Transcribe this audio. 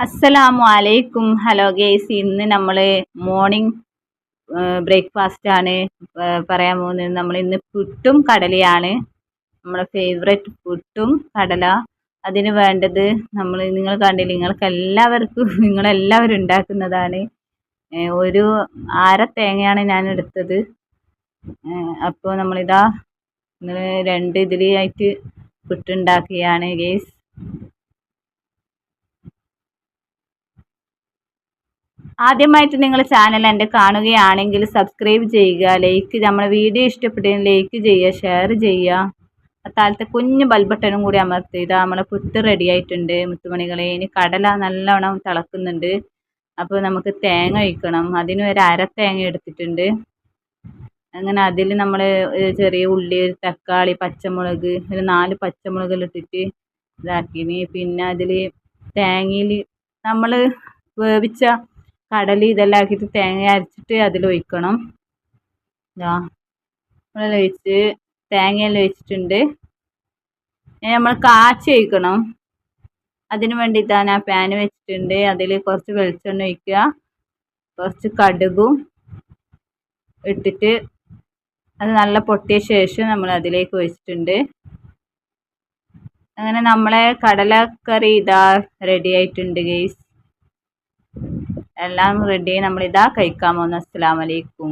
അസ്സലാമു അലൈക്കും hello guys ഇന്ന് നമ്മൾ മോർണിംഗ് ബ്രേക്ക്ഫാസ്റ്റ് ആണ് പറയാൻ പോകുന്നത് നമ്മൾ ഇന്ന് പുട്ടും കടലയാണ്. നമ്മളെ ഫേവറേറ്റ് പുട്ടും കടല. അതിന് വേണ്ടത് നമ്മൾ നിങ്ങൾ കണ്ടില്ല നിങ്ങൾക്ക് എല്ലാവർക്കും നിങ്ങളെല്ലാവരും ഉണ്ടാക്കുന്നതാണ്. ഒരു അര തേങ്ങയാണ് ഞാൻ എടുത്തത്. അപ്പോൾ നമ്മളിതാ നിങ്ങൾ രണ്ട് ഇതിലായിട്ട് പുട്ടുണ്ടാക്കുകയാണ് ഗേസ്. ആദ്യമായിട്ട് നിങ്ങൾ ചാനൽ എന്റെ കാണുകയാണെങ്കിൽ സബ്സ്ക്രൈബ് ചെയ്യുക ലൈക്ക് നമ്മുടെ വീഡിയോ ഇഷ്ടപ്പെട്ടെങ്കിൽ ലൈക്ക് ചെയ്യുക ഷെയർ ചെയ്യുക. താഴത്തെ കുഞ്ഞു ബൾബട്ടനും കൂടി അമർത്തി ഇതാ നമ്മളെ പുട്ട് റെഡി ആയിട്ടുണ്ട് മുത്തുമണികളെ. ഇനി കടല നല്ലവണ്ണം തിളക്കുന്നുണ്ട്. അപ്പോൾ നമുക്ക് തേങ്ങ ഒഴിക്കണം. അതിന് ഒരു അര തേങ്ങ എടുത്തിട്ടുണ്ട്. അങ്ങനെ അതിൽ നമ്മൾ ചെറിയ ഉള്ളി ഒരു തക്കാളി പച്ചമുളക് ഒരു നാല് പച്ചമുളകിലിട്ടിട്ട് ഇതാക്കിന് പിന്നെ അതിൽ തേങ്ങയിൽ നമ്മൾ വേവിച്ച കടല ഇതെല്ലാം ആക്കിയിട്ട് തേങ്ങ അരച്ചിട്ട് അതിലൊഴിക്കണം ഇതാ ഒഴിച്ച് തേങ്ങയെല്ലാം ഒഴിച്ചിട്ടുണ്ട്. നമ്മൾ കാച്ചി ഒഴിക്കണം. അതിന് വേണ്ടിയിട്ടാണ് ആ പാൻ വെച്ചിട്ടുണ്ട്. അതിൽ കുറച്ച് വെളിച്ചെണ്ണ ഒഴിക്കുക. കുറച്ച് കടുകും ഇട്ടിട്ട് അത് നല്ല പൊട്ടിയ ശേഷം നമ്മൾ അതിലേക്ക് ഒഴിച്ചിട്ടുണ്ട്. അങ്ങനെ നമ്മളെ കടലക്കറി ഇതാ റെഡി ആയിട്ടുണ്ട് ഗെയ്സ് എല്ലാം റെഡി നമ്മളിതാ കഴിക്കാൻ പോകുന്നു. അസ്സലാമലൈക്കും